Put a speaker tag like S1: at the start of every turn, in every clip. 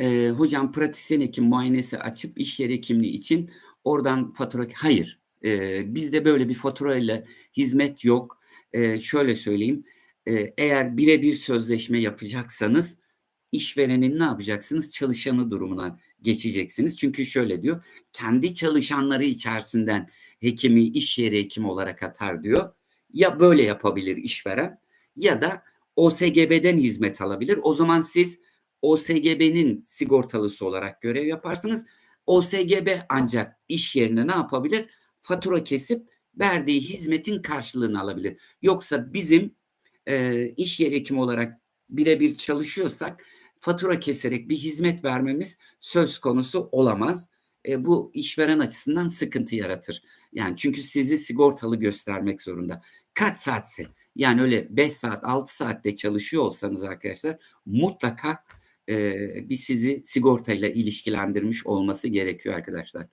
S1: Eee, hocam pratisyen hekim muayenesi açıp iş yeri hekimliği için oradan fatura Hayır, eee, bizde böyle bir faturayla hizmet yok. Eee, şöyle söyleyeyim, eee, eğer bire bir sözleşme yapacaksanız işverenin ne yapacaksınız? Çalışanı durumuna geçeceksiniz. Çünkü şöyle diyor, kendi çalışanları içerisinden hekimi iş yeri hekimi olarak atar diyor. Ya böyle yapabilir işveren ya da OSGB'den hizmet alabilir. O zaman siz OSGB'nin sigortalısı olarak görev yaparsınız. OSGB ancak iş yerine ne yapabilir? Fatura kesip verdiği hizmetin karşılığını alabilir. Yoksa bizim eee, iş yeri hekimi olarak birebir çalışıyorsak fatura keserek bir hizmet vermemiz söz konusu olamaz. E, bu işveren açısından sıkıntı yaratır. Yani çünkü sizi sigortalı göstermek zorunda. Kaç saatse yani öyle 5 saat 6 saatte çalışıyor olsanız arkadaşlar mutlaka eee, bir sizi sigortayla ilişkilendirmiş olması gerekiyor arkadaşlar.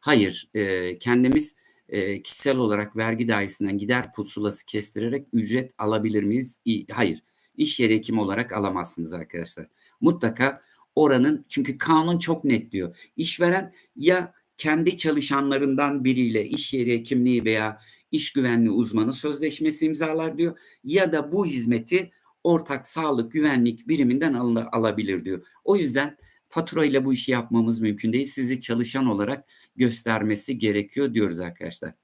S1: Hayır, eee, kendimiz eee, kişisel olarak vergi dairesinden gider pusulası kestirerek ücret alabilir miyiz? Hayır. İş yeri hekimi olarak alamazsınız arkadaşlar. Mutlaka oranın çünkü kanun çok net diyor. İşveren ya kendi çalışanlarından biriyle iş yeri hekimliği veya iş güvenliği uzmanı sözleşmesi imzalar diyor ya da bu hizmeti ortak sağlık güvenlik biriminden al- alabilir diyor. O yüzden faturayla bu işi yapmamız mümkün değil. Sizi çalışan olarak göstermesi gerekiyor diyoruz arkadaşlar.